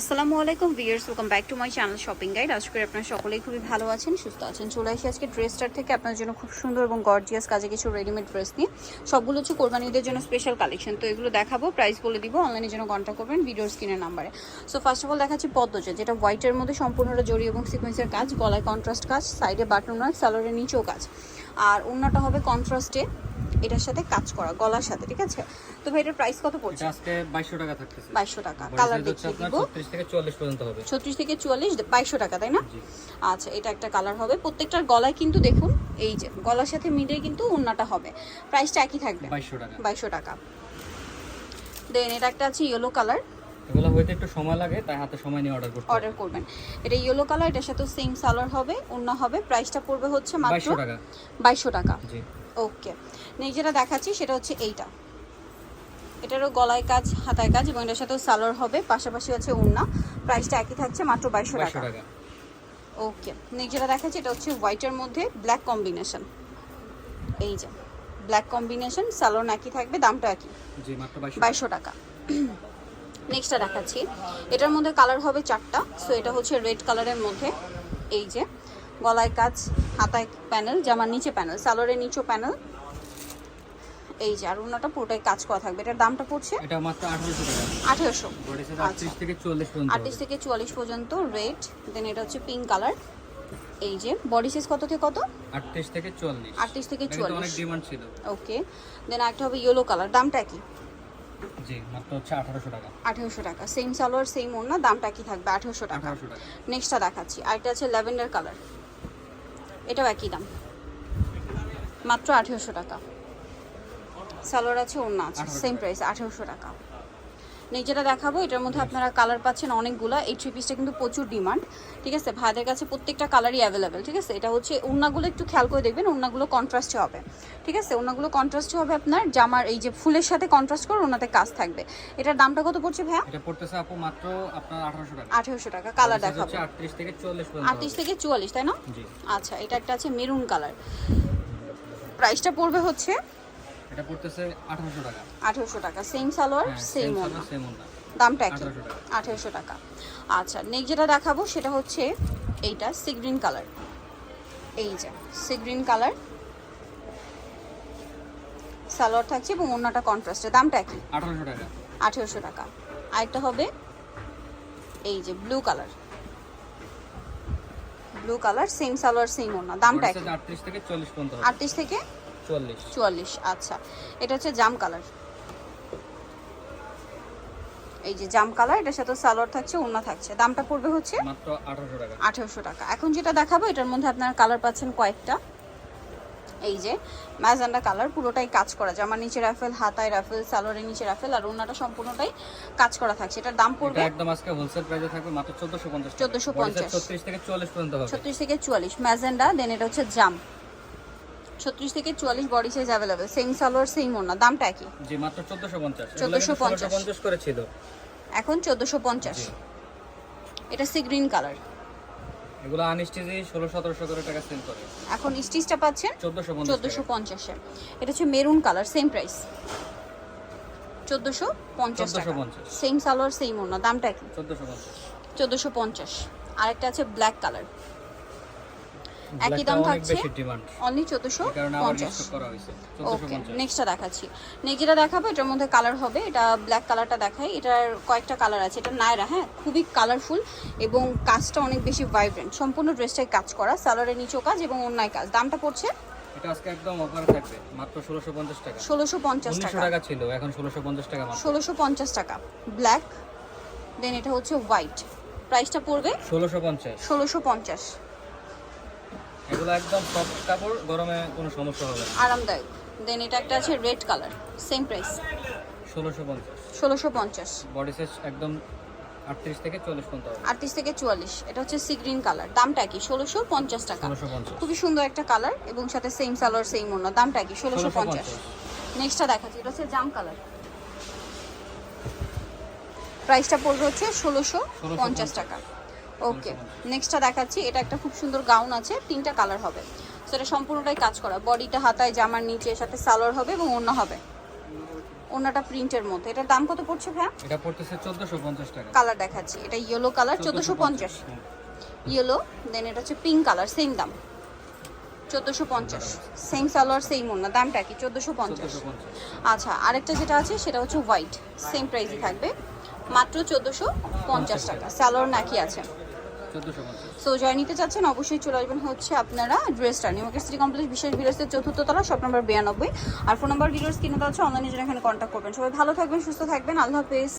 আসসালামু আলাইকুম viewers welcome back to my channel shopping guide. আজকে করি আপনারা সকলেই খুবই ভালো আছেন, সুস্থ আছেন। চলে আসি আজকে ড্রেসটার থেকে আপনার জন্য খুব সুন্দর এবং গর্জিয়াস কাজে কিছু রেডিমেড ড্রেস নিয়ে। সবগুলো হচ্ছে কোরবানিদের জন্য স্পেশাল কালেকশন তো এগুলো দেখাবো প্রাইস বলে দিব অনলাইনের জন্য কন্ট্যাক্ট করবেন ভিডিওর স্ক্রিনের নাম্বারে সো ফার্স্ট অফ অল দেখাচ্ছি পদ্মজা, যেটা হোয়াইটের মধ্যে সম্পূর্ণটা জড়ি এবং সিকোয়েন্সের কাজ, গলায় কন্ট্রাস্ট কাজ সাইডে বাটন নয় সালোয়ারের নিচেও কাজ। আর অন্যটা হবে কন্ট্রাস্টে এটার সাথে কাজ করা গলার সাথে ঠিক আছে? তো ভাই এটার প্রাইস কত পড়ছে? আজকে 2200 টাকা থাকতেছে। বাইশশো টাকা। কালার দেখিয়ে দিব। 36 থেকে 44 পর্যন্ত হবে। ছত্রিশ থেকে চুয়াল্লিশ বাইশশো টাকা তাই না? আচ্ছা এটা একটা কালার হবে। প্রত্যেকটার গলায় কিন্তু দেখুন এই যে গলার সাথে মিলে কিন্তু ওন্নাটা হবে। প্রাইসটা একই থাকবে। 2200 টাকা। বাইশশো টাকা। দেন এটা একটা আছে ইয়েলো কালার এগুলো হইতে একটু সময় লাগে তাই হাতে সময় নিয়ে অর্ডার করতে অর্ডার করবেন। এটা ইয়েলো কালার এটার সাথে সেম সালোয়ার হবে ওন্না হবে। প্রাইসটা পড়বে হচ্ছে মাত্র 2200 টাকা। বাইশশো টাকা। জি। ওকে। নেক্সট যেটা দেখাচ্ছি সেটা হচ্ছে এইটা। এটারও গলায় কাজ হাতায় কাজ এবং এটার সাথেও সালোয়ার হবে পাশাপাশি আছে ওন্না প্রাইসটা একই থাকছে মাত্র বাইশশো 2200 টাকা। ওকে। নেক্সট যেটা দেখাচ্ছি এটা হচ্ছে হোয়াইটের মধ্যে ব্ল্যাক কম্বিনেশন। এই যে ব্ল্যাক কম্বিনেশন স্যালোন একই থাকবে দামটা একই। জি মাত্র 2200 বাইশশো টাকা। নেক্সটটা দেখাচ্ছি। এটার মধ্যে কালার হবে চারটা সো এটা হচ্ছে রেড কালারের মধ্যে। এই যে গলায় কাজ হাতায় প্যানেল জামার নিচে প্যানেল সালোয়ারের নিচেও প্যানেল। এই যে আর অন্যটা পুরোটাই কাজ করা থাকবে। এটার দামটা পড়ছে? এটা মাত্র 1800 টাকা। আঠেরোশো। বডি সাইজ আচ্ছা। 38 থেকে 44 পর্যন্ত আটত্রিশ থেকে চুয়াল্লিশ পর্যন্ত রেড দেন এটা হচ্ছে পিঙ্ক কালার এই যে বডি সাইজ কত থেকে কত? 38 থেকে 44 আটত্রিশ থেকে এটা কিন্তু অনেক চুয়াল্লিশ ডিমান্ড ছিল। ওকে দেন একটা হবে ইয়েলো কালার দামটা কি? জি মাত্র হচ্ছে 1800 টাকা। আঠেরোশো টাকা। সেম সালোয়ার সেম ওড়না দামটা কি থাকবে আঠেরোশো টাকা। 1800 টাকা। নেক্সটটা দেখাচ্ছি। আরেকটা আছে ল্যাভেন্ডার কালার এটাও একই দাম। মাত্র আঠেরোশো টাকা। সালোয়ার আছে ওড়না আছে সেম প্রাইস আঠেরোশো টাকা। নেক্সট যেটা দেখাবো এটার মধ্যে আপনারা কালার পাচ্ছেন অনেকগুলো। এই থ্রি পিসটা কিন্তু প্রচুর ডিমান্ড ঠিক আছে? ভাইদের কাছে প্রত্যেকটা কালারই অ্যাভেলেবেল ঠিক আছে? এটা হচ্ছে ওড়নাগুলো একটু খেয়াল করে দেখবেন ওড়নাগুলো কন্ট্রাস্টে হবে ঠিক আছে? ওনাগুলো কন্ট্রাস্টে হবে আপনার জামার এই যে ফুলের সাথে কন্ট্রাস্ট করে ওনাতে কাজ থাকবে। এটার দামটা কত পড়ছে ভাইয়া? এটা পড়তেছে আপু মাত্র আপনার 1800 টাকা। আঠেরোশো টাকা কালার দেখাবো। হচ্ছে 38 থেকে 44 পর্যন্ত আটত্রিশ থেকে চুয়াল্লিশ তাই না? জি। আচ্ছা এটা একটা আছে মেরুন কালার প্রাইসটা পড়বে হচ্ছে এটা পড়তেছে 1800 টাকা। আঠেরোশো টাকা। সেম সালোয়ার সেম ওনা সেম ওনা দামটা একই। 1800 টাকা। আচ্ছা নেক্সট যেটা দেখাবো সেটা হচ্ছে এইটা সি গ্রিন কালার এই যে সি গ্রিন কালার সালোয়ার থাকছে এবং অন্যটা কন্ট্রাস্টে দামটা একই। 1800 টাকা। আঠেরোশো টাকা। আরেকটা হবে এই যে blue colour blue colour same salwar same ওনা দামটা একই। 38 থেকে 40 পর্যন্ত হবে। আটত্রিশ থেকে 44 চুয়াল্লিশ। আচ্ছা। এটা হচ্ছে জাম কালার। এই যে জাম কালার এটার সাথে সালোয়ার থাকছে ওড়না থাকছে। দামটা পড়বে হচ্ছে মাত্র 1800 টাকা। আঠেরোশো টাকা। এখন যেটা দেখাবো এটার মধ্যে আপনারা কালার পাচ্ছেন কয়েকটা। এই যে ম্যাজেন্ডা কালার পুরোটাই কাজ করা। জামার নিচে রাফেল হাতায় রাফেল সালোয়ারের নিচে রাফেল আর ওড়নাটা সম্পূর্ণটাই কাজ করা থাকছে। এটার দাম পড়বে একদম আজকে হোলসেল প্রাইসে থাকবে মাত্র 1450 1450 36 থেকে 40 পর্যন্ত হবে। ছত্রিশ থেকে চুয়াল্লিশ। ম্যাজেন্ডা দেন এটা হচ্ছে জাম। ছত্রিশ থেকে চুয়াল্লিশ body size available same salwar same ওড়না দামটা একই। জি মাত্র 1450 1450 1450 করে ছিল। এখন চোদ্দোশো পঞ্চাশ। এটা সি গ্রিন কালার। এগুলো আনস্টিজি 16 1700 করে টাকা সেল করে। এখন স্টিচটা পাচ্ছেন 1450 চোদ্দোশো পঞ্চাশে এটা হচ্ছে মেরুন কালার সেম প্রাইস চোদ্দোশো পঞ্চাশ টাকা। 1450 সেম সালোয়ার সেম ওনা দামটা কি 1450 চোদ্দোশো পঞ্চাশ। আরেকটা আছে ব্ল্যাক কালার একই দাম থাকছে। অনলি চোদ্দোশো এই কারণে আবার পঞ্চাশ। স্টক করা হয়েছে। ওকে নেক্সটটা দেখাচ্ছি। নেক্সট যেটা দেখাবো এটার মধ্যে কালার হবে। এটা ব্ল্যাক কালারটা দেখাই। এটার কয়েকটা কালার আছে। এটা নায়রা হ্যাঁ? খুবই কালারফুল এবং কাজটা অনেক বেশি ভাইব্রেন্ট সম্পূর্ণ ড্রেসটাই কাজ করা সালোয়ারের নিচেও কাজ এবং অন্যায় কাজ। দামটা পড়ছে? এটা আজকে একদম অফারে থাকবে মাত্র 1650 টাকা। ষোলোশো পঞ্চাশ 1900 টাকা। টাকা ছিল এখন 1650 টাকা মাত্র। ষোলোশো পঞ্চাশ টাকা। ব্ল্যাক দেন এটা হচ্ছে হোয়াইট প্রাইসটা পড়বে? 1650 ষোলোশো পঞ্চাশ। এগুলো একদম সফট কাপড় গরমে কোনো সমস্যা হবে না। আরামদায়ক। দেন এটা একটা আছে রেড কালার সেম প্রাইস 1650 ষোলোশো পঞ্চাশ। বডি সাইজ একদম 38 থেকে 40 পর্যন্ত হবে। আটত্রিশ থেকে চুয়াল্লিশ। এটা হচ্ছে সি গ্রিন কালার দামটা কি ষোলোশো পঞ্চাশ টাকা। 1650 খুবই সুন্দর একটা কালার এবং সাথে সেম সালোয়ার সেম অন্য দামটা কি ষোলোশো পঞ্চাশ। 1650 নেক্সটটা দেখাচ্ছি। এটা হচ্ছে জাম কালার প্রাইসটা পড়বে হচ্ছে ষোলোশো পঞ্চাশ। টাকা। ওকে নেক্সটটা দেখাচ্ছি। এটা একটা খুব সুন্দর গাউন আছে তিনটা কালার হবে। সো এটা সম্পূর্ণটাই কাজ করা। বডিটা হাতায় জামার নিচে সাথে সালোয়ার হবে এবং অন্য হবে। ওনাটা প্রিন্টের মধ্যে। এটার দাম কত পড়ছে ভাইয়া? এটা পড়তেছে চোদ্দোশো পঞ্চাশ টাকা। কালার দেখাচ্ছি। এটা ইয়েলো কালার চোদ্দোশো পঞ্চাশ। হুম। ইয়েলো দেন এটা হচ্ছে পিঙ্ক কালার সেম দাম। চোদ্দোশো পঞ্চাশ। সেম সালোয়ার সেম ওনা দামটা কি? চোদ্দোশো পঞ্চাশ। 1450 আচ্ছা আরেকটা যেটা আছে সেটা হচ্ছে হোয়াইট সেম প্রাইসই থাকবে। মাত্র চোদ্দোশো পঞ্চাশ টাকা। সালোয়ার নাকি আছে? সো যারা নিতে চাচ্ছেন, অবশ্যই চলে আসবেন হচ্ছে আপনারা ড্রেসটা নিউ মার্কেট সিটি কমপ্লেক্স বিশেষ ভিলেজের চতুর্থ তলা শপ নম্বর বিরানব্বই। আর ফোন নম্বর ভিডিওস স্ক্রিনে দেওয়া হচ্ছে অনলাইনে জন্য এখানে কন্ট্যাক্ট করবেন। সবাই ভালো থাকবেন, সুস্থ থাকবেন। আল্লাহ হাফেজ।